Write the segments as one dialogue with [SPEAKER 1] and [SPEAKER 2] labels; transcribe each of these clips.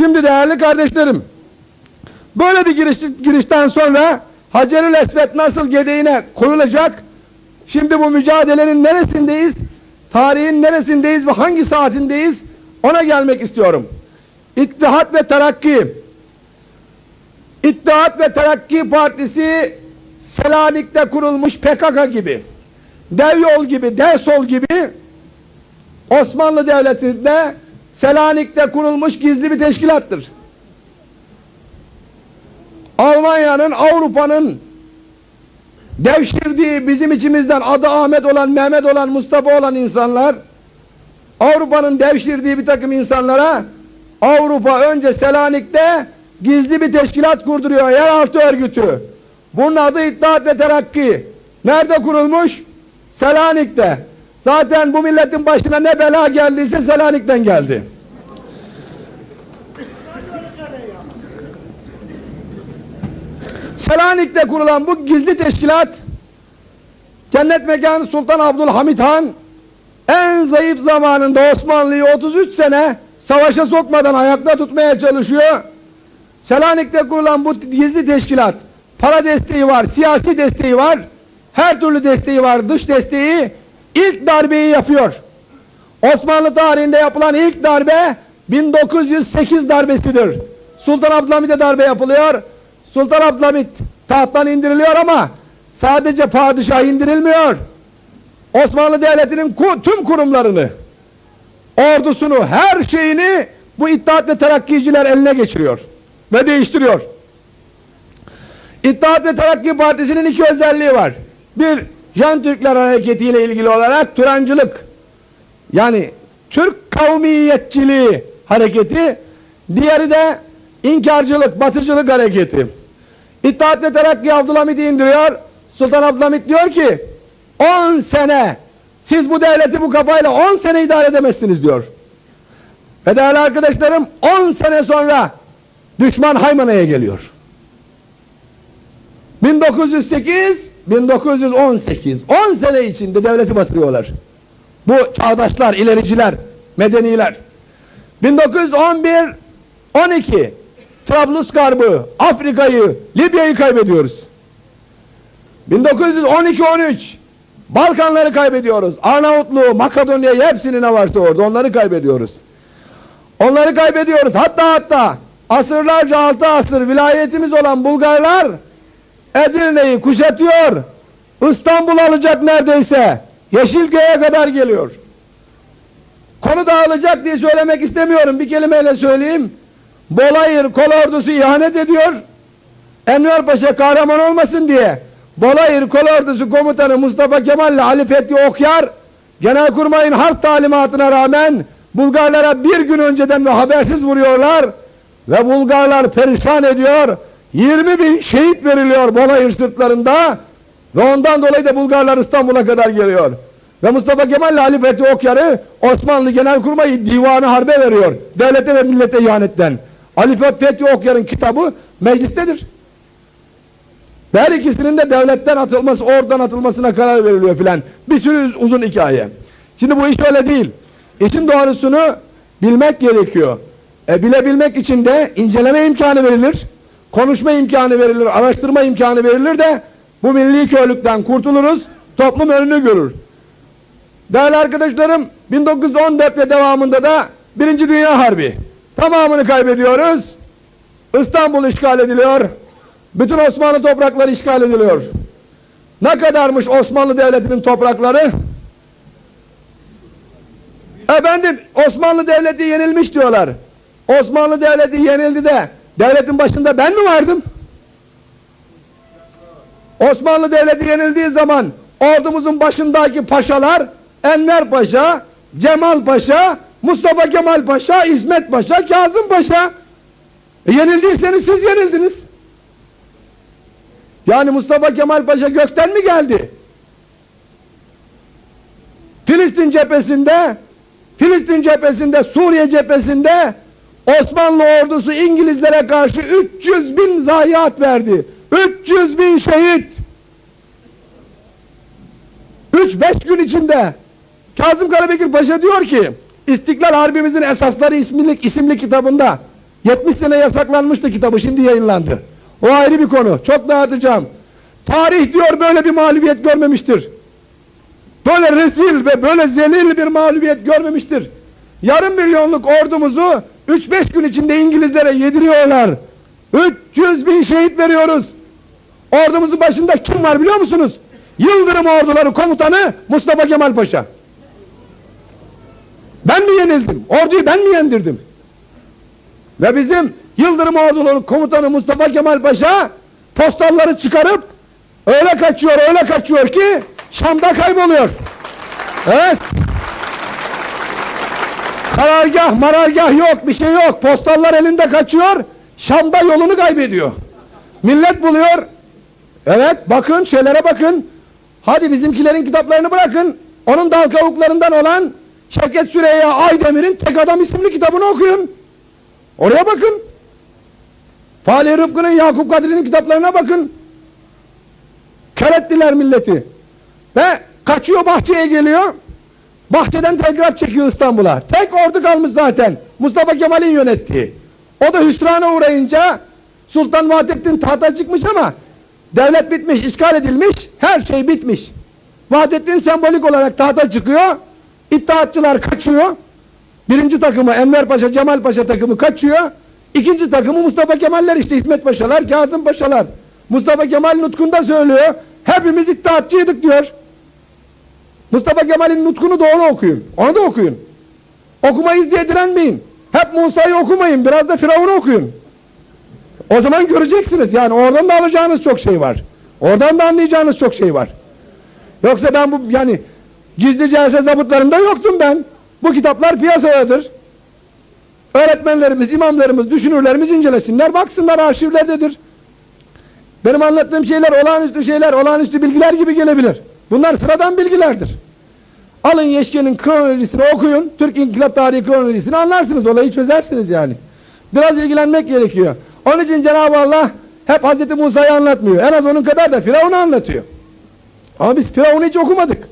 [SPEAKER 1] Şimdi değerli kardeşlerim, böyle bir giriş, girişten sonra Hacerül Esved nasıl gedeğine koyulacak? Şimdi bu mücadelenin neresindeyiz? Tarihin neresindeyiz ve hangi saatindeyiz? Ona gelmek istiyorum. İttihat ve Terakki. İttihat ve Terakki Partisi Selanik'te kurulmuş PKK gibi, Dev Yol gibi, Dev Sol gibi Osmanlı Devleti'nde Selanik'te kurulmuş gizli bir teşkilattır. Almanya'nın, Avrupa'nın devşirdiği bizim içimizden adı Ahmet olan, Mehmet olan, Mustafa olan insanlar Avrupa'nın devşirdiği bir takım insanlara Avrupa önce Selanik'te gizli bir teşkilat kurduruyor, yeraltı örgütü. Bunun adı İttihat ve Terakki. Nerede kurulmuş? Selanik'te. Zaten bu milletin başına ne bela geldiyse Selanik'ten geldi. Selanik'te kurulan bu gizli teşkilat Cennet Mekanı Sultan Abdülhamit Han en zayıf zamanında Osmanlı'yı 33 sene savaşa sokmadan ayakta tutmaya çalışıyor. Selanik'te kurulan bu gizli teşkilat para desteği var, siyasi desteği var, her türlü desteği var, dış desteği ilk darbeyi yapıyor. Osmanlı tarihinde yapılan ilk darbe 1908 darbesidir. Sultan Abdülhamit'e darbe yapılıyor. Sultan Abdülhamit tahttan indiriliyor ama sadece padişah indirilmiyor. Osmanlı Devleti'nin tüm kurumlarını, ordusunu, her şeyini bu İttihat ve Terakkiciler eline geçiriyor ve değiştiriyor. İttihat ve Terakki Partisi'nin iki özelliği var. Bir, Jan Türkler hareketiyle ilgili olarak Turancılık, yani Türk kavmiyetçiliği hareketi, diğeri de inkarcılık, batıcılık hareketi. İttihat ve Terakki Abdülhamit'i indiriyor. Sultan Abdülhamit diyor ki 10 sene siz bu devleti bu kafayla 10 sene idare edemezsiniz diyor. Ve değerli arkadaşlarım 10 sene sonra düşman Haymana'ya geliyor. 1908 1918 10 sene içinde devleti batırıyorlar. Bu çağdaşlar, ilericiler, medeniler. 1911 12 Trablusgarb'ı, Afrika'yı, Libya'yı kaybediyoruz. 1912-13 Balkanları kaybediyoruz. Arnavutluğu, Makedonya'yı hepsini ne varsa orada onları kaybediyoruz. Onları kaybediyoruz. Hatta hatta asırlarca altı asır vilayetimiz olan Bulgarlar Edirne'yi kuşatıyor. İstanbul alacak neredeyse. Yeşilköy'e kadar geliyor. Konu dağılacak diye söylemek istemiyorum. Bir kelimeyle söyleyeyim. Bolayır kol ordusu ihanet ediyor. Enver Paşa kahraman olmasın diye Bolayır kol ordusu komutanı Mustafa Kemal ile Ali Fethi Okyar Genelkurmay'ın harp talimatına rağmen Bulgarlara bir gün önceden ve habersiz vuruyorlar ve Bulgarlar perişan ediyor. 20 bin şehit veriliyor Bolayır sırtlarında ve ondan dolayı da Bulgarlar İstanbul'a kadar geliyor. Ve Mustafa Kemal Ali Fethi Okyar'ı Osmanlı Genelkurmay divanı harbe veriyor. Devlete ve millete ihanetten. Ali Fethi Okyar'ın kitabı meclistedir. Her ikisinin de devletten atılması, oradan atılmasına karar veriliyor filan. Bir sürü uzun hikaye. Şimdi bu iş öyle değil. İşin doğrusunu bilmek gerekiyor. E, bilebilmek için de inceleme imkanı verilir, konuşma imkanı verilir, araştırma imkanı verilir de bu milli körlükten kurtuluruz, toplum önünü görür. Değerli arkadaşlarım, 1914 ve devamında da Birinci Dünya Harbi. Tamamını kaybediyoruz. İstanbul işgal ediliyor. Bütün Osmanlı toprakları işgal ediliyor. Ne kadarmış Osmanlı Devleti'nin toprakları? Efendim Osmanlı Devleti yenilmiş diyorlar. Osmanlı Devleti yenildi de devletin başında ben mi vardım? Osmanlı Devleti yenildiği zaman ordumuzun başındaki paşalar Enver Paşa, Cemal Paşa, Mustafa Kemal Paşa, İsmet Paşa, Kazım Paşa. E, yenildiyseniz siz yenildiniz. Yani Mustafa Kemal Paşa gökten mi geldi? Filistin cephesinde, Filistin cephesinde, Suriye cephesinde Osmanlı ordusu İngilizlere karşı 300 bin zayiat verdi. 300 bin şehit. 3-5 gün içinde Kazım Karabekir Paşa diyor ki İstiklal Harbimizin esasları isimli, isimli kitabında 70 sene yasaklanmıştı kitabı şimdi yayınlandı. O ayrı bir konu. Çok dağıtacağım. Tarih diyor böyle bir mağlubiyet görmemiştir. Böyle rezil ve böyle zelil bir mağlubiyet görmemiştir. Yarım milyonluk ordumuzu 3-5 gün içinde İngilizlere yediriyorlar. 300 bin şehit veriyoruz. Ordumuzun başında kim var biliyor musunuz? Yıldırım orduları komutanı Mustafa Kemal Paşa. Ben mi yenildim? Orduyu ben mi yendirdim? Ve bizim Yıldırım orduları komutanı Mustafa Kemal Paşa postalları çıkarıp öyle kaçıyor öyle kaçıyor ki Şam'da kayboluyor. Evet. Karargah marargah yok bir şey yok. Postallar elinde kaçıyor. Şam'da yolunu kaybediyor. Millet buluyor. Evet bakın şeylere bakın. Hadi bizimkilerin kitaplarını bırakın. Onun dal kavuklarından olan Şevket Süreyya Aydemir'in Tek Adam isimli kitabını okuyun. Oraya bakın. Fahri Rıfkı'nın Yakup Kadri'nin kitaplarına bakın. Kör milleti. Ve kaçıyor bahçeye geliyor. Bahçeden tekrar çekiyor İstanbul'a. Tek ordu kalmış zaten. Mustafa Kemal'in yönettiği. O da hüsrana uğrayınca Sultan Vahdettin tahta çıkmış ama devlet bitmiş, işgal edilmiş, her şey bitmiş. Vahdettin sembolik olarak tahta çıkıyor. İttihatçılar kaçıyor. Birinci takımı Enver Paşa, Cemal Paşa takımı kaçıyor. İkinci takımı Mustafa Kemaller işte İsmet Paşalar, Kazım Paşalar. Mustafa Kemal nutkunda söylüyor. Hepimiz iddiatçıydık diyor. Mustafa Kemal'in nutkunu doğru okuyun. Onu da okuyun. Okumayız diye direnmeyin. Hep Musa'yı okumayın. Biraz da Firavun'u okuyun. O zaman göreceksiniz. Yani oradan da alacağınız çok şey var. Oradan da anlayacağınız çok şey var. Yoksa ben bu yani gizli celse zabıtlarında yoktum ben. Bu kitaplar piyasadadır. Öğretmenlerimiz, imamlarımız, düşünürlerimiz incelesinler, baksınlar arşivlerdedir. Benim anlattığım şeyler olağanüstü şeyler, olağanüstü bilgiler gibi gelebilir. Bunlar sıradan bilgilerdir. Alın Yeşke'nin kronolojisini okuyun, Türk İnkılap Tarihi kronolojisini anlarsınız, olayı çözersiniz yani. Biraz ilgilenmek gerekiyor. Onun için Cenab-ı Allah hep Hz. Musa'yı anlatmıyor. En az onun kadar da Firavun'u anlatıyor. Ama biz Firavun'u hiç okumadık.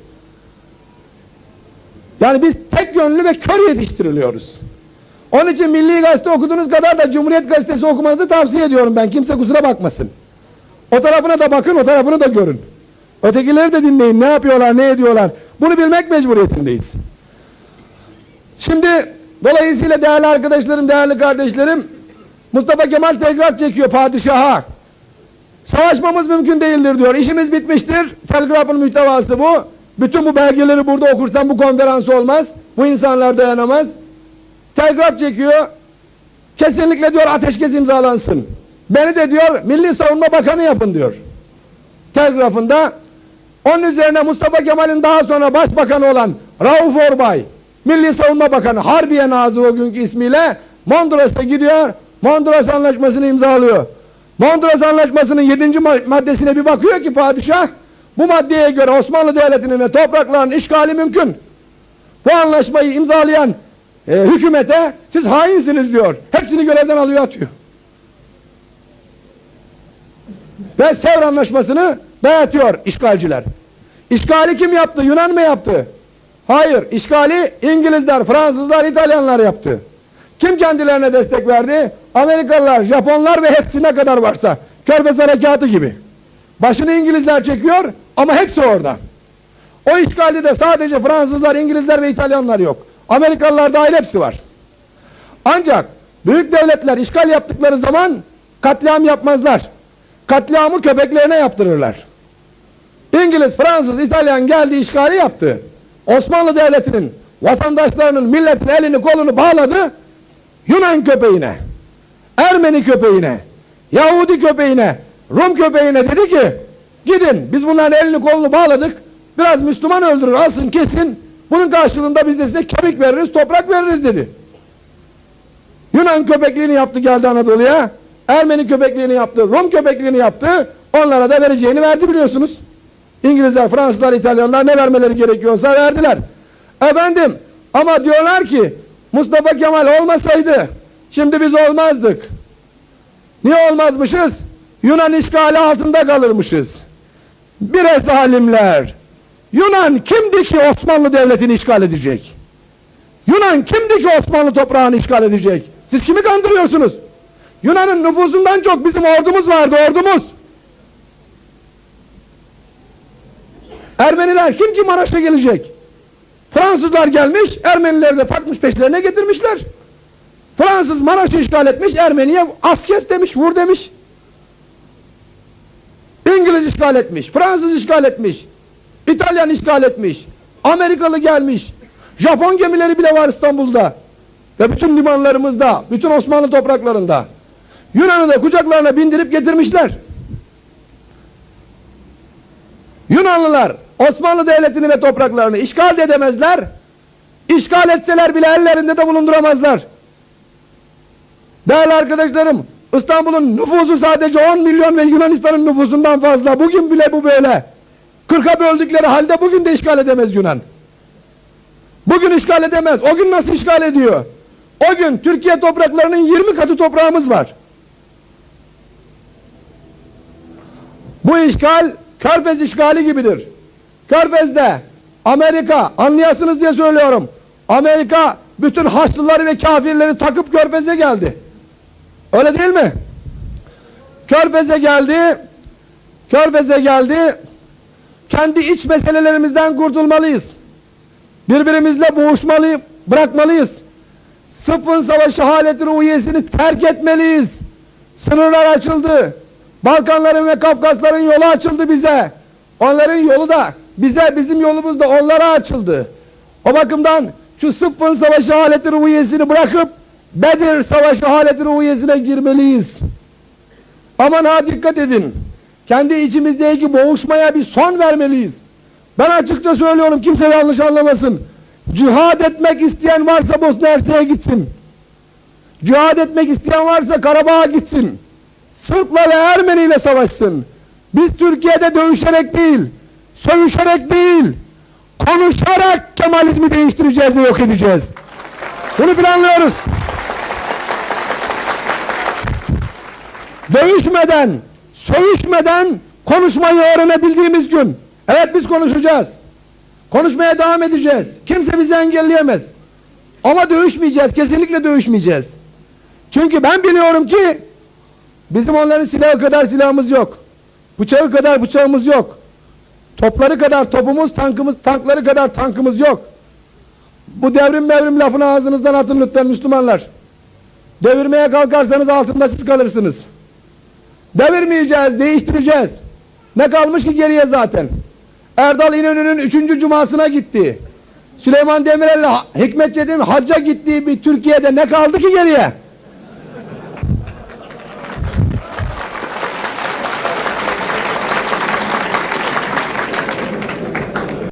[SPEAKER 1] Yani biz tek yönlü ve kör yetiştiriliyoruz. Onun için Milli Gazete okuduğunuz kadar da Cumhuriyet Gazetesi okumanızı tavsiye ediyorum ben. Kimse kusura bakmasın. O tarafına da bakın, o tarafını da görün. Ötekileri de dinleyin. Ne yapıyorlar, ne ediyorlar. Bunu bilmek mecburiyetindeyiz. Şimdi dolayısıyla değerli arkadaşlarım, değerli kardeşlerim Mustafa Kemal telgraf çekiyor padişaha. Savaşmamız mümkün değildir diyor. İşimiz bitmiştir. Telgrafın mühtevası bu. Bütün bu belgeleri burada okursam bu konferans olmaz. Bu insanlar dayanamaz. Telgraf çekiyor. Kesinlikle diyor ateşkes imzalansın. Beni de diyor Milli Savunma Bakanı yapın diyor. Telgrafında onun üzerine Mustafa Kemal'in daha sonra başbakanı olan Rauf Orbay, Milli Savunma Bakanı Harbiye Nazı o günkü ismiyle Mondros'a gidiyor. Mondros Anlaşması'nı imzalıyor. Mondros Anlaşması'nın 7. maddesine bir bakıyor ki padişah bu maddeye göre Osmanlı Devleti'nin ve topraklarının işgali mümkün. Bu anlaşmayı imzalayan e, hükümete siz hainsiniz diyor. Hepsini görevden alıyor atıyor. Ve Sevr Anlaşması'nı dayatıyor işgalciler. İşgali kim yaptı? Yunan mı yaptı? Hayır. işgali İngilizler, Fransızlar, İtalyanlar yaptı. Kim kendilerine destek verdi? Amerikalılar, Japonlar ve hepsi ne kadar varsa. Körfez Harekatı gibi. Başını İngilizler çekiyor ama hepsi orada. O işgalde de sadece Fransızlar, İngilizler ve İtalyanlar yok. Amerikalılar dahil hepsi var. Ancak büyük devletler işgal yaptıkları zaman katliam yapmazlar. Katliamı köpeklerine yaptırırlar. İngiliz, Fransız, İtalyan geldi işgali yaptı. Osmanlı Devleti'nin vatandaşlarının milletin elini kolunu bağladı. Yunan köpeğine, Ermeni köpeğine, Yahudi köpeğine, Rum köpeğine dedi ki gidin biz bunların elini kolunu bağladık biraz Müslüman öldürür alsın kesin bunun karşılığında biz de size kemik veririz toprak veririz dedi. Yunan köpekliğini yaptı geldi Anadolu'ya. Ermeni köpekliğini yaptı, Rum köpekliğini yaptı. Onlara da vereceğini verdi biliyorsunuz. İngilizler, Fransızlar, İtalyanlar ne vermeleri gerekiyorsa verdiler. Efendim ama diyorlar ki Mustafa Kemal olmasaydı şimdi biz olmazdık. Niye olmazmışız? Yunan işgali altında kalırmışız. Bire zalimler. Yunan kimdi ki Osmanlı Devleti'ni işgal edecek? Yunan kimdi ki Osmanlı toprağını işgal edecek? Siz kimi kandırıyorsunuz? Yunan'ın nüfusundan çok bizim ordumuz vardı ordumuz. Ermeniler kim ki Maraş'a gelecek? Fransızlar gelmiş, Ermenileri de takmış peşlerine getirmişler. Fransız Maraş'ı işgal etmiş, Ermeniye askes demiş, vur demiş. İngiliz işgal etmiş, Fransız işgal etmiş, İtalyan işgal etmiş, Amerikalı gelmiş, Japon gemileri bile var İstanbul'da ve bütün limanlarımızda, bütün Osmanlı topraklarında. Yunan'ı da kucaklarına bindirip getirmişler. Yunanlılar Osmanlı Devleti'ni ve topraklarını işgal de edemezler. İşgal etseler bile ellerinde de bulunduramazlar. Değerli arkadaşlarım, İstanbul'un nüfusu sadece 10 milyon ve Yunanistan'ın nüfusundan fazla. Bugün bile bu böyle. 40'a böldükleri halde bugün de işgal edemez Yunan. Bugün işgal edemez. O gün nasıl işgal ediyor? O gün Türkiye topraklarının 20 katı toprağımız var. Bu işgal Körfez işgali gibidir. Körfez'de Amerika anlayasınız diye söylüyorum. Amerika bütün Haçlıları ve kafirleri takıp Körfez'e geldi. Öyle değil mi? Körfez'e geldi. Körfez'e geldi. Kendi iç meselelerimizden kurtulmalıyız. Birbirimizle boğuşmalıyız, bırakmalıyız. Sıfın savaşı haleti ruhiyesini terk etmeliyiz. Sınırlar açıldı. Balkanların ve Kafkasların yolu açıldı bize. Onların yolu da bize, bizim yolumuz da onlara açıldı. O bakımdan şu sıfın savaşı haleti ruhiyesini bırakıp Bedir savaşı haleti ruhiyesine girmeliyiz. Aman ha dikkat edin. Kendi içimizdeki boğuşmaya bir son vermeliyiz. Ben açıkça söylüyorum kimse yanlış anlamasın. Cihad etmek isteyen varsa Bosna Hersek'e gitsin. Cihad etmek isteyen varsa Karabağ'a gitsin. Sırpla ve Ermeni ile savaşsın. Biz Türkiye'de dövüşerek değil, sövüşerek değil, konuşarak Kemalizmi değiştireceğiz ve yok edeceğiz. Bunu planlıyoruz. Dövüşmeden, sövüşmeden konuşmayı öğrenebildiğimiz gün, evet biz konuşacağız. Konuşmaya devam edeceğiz. Kimse bizi engelleyemez. Ama dövüşmeyeceğiz, kesinlikle dövüşmeyeceğiz. Çünkü ben biliyorum ki bizim onların silahı kadar silahımız yok. Bıçağı kadar bıçağımız yok. Topları kadar topumuz, tankımız, tankları kadar tankımız yok. Bu devrim mevrim lafını ağzınızdan atın lütfen Müslümanlar. Devirmeye kalkarsanız altında siz kalırsınız. Devirmeyeceğiz, değiştireceğiz. Ne kalmış ki geriye zaten? Erdal İnönü'nün üçüncü cumasına gitti. Süleyman Demirel'le Hikmet Çetin'in hacca gittiği bir Türkiye'de ne kaldı ki geriye?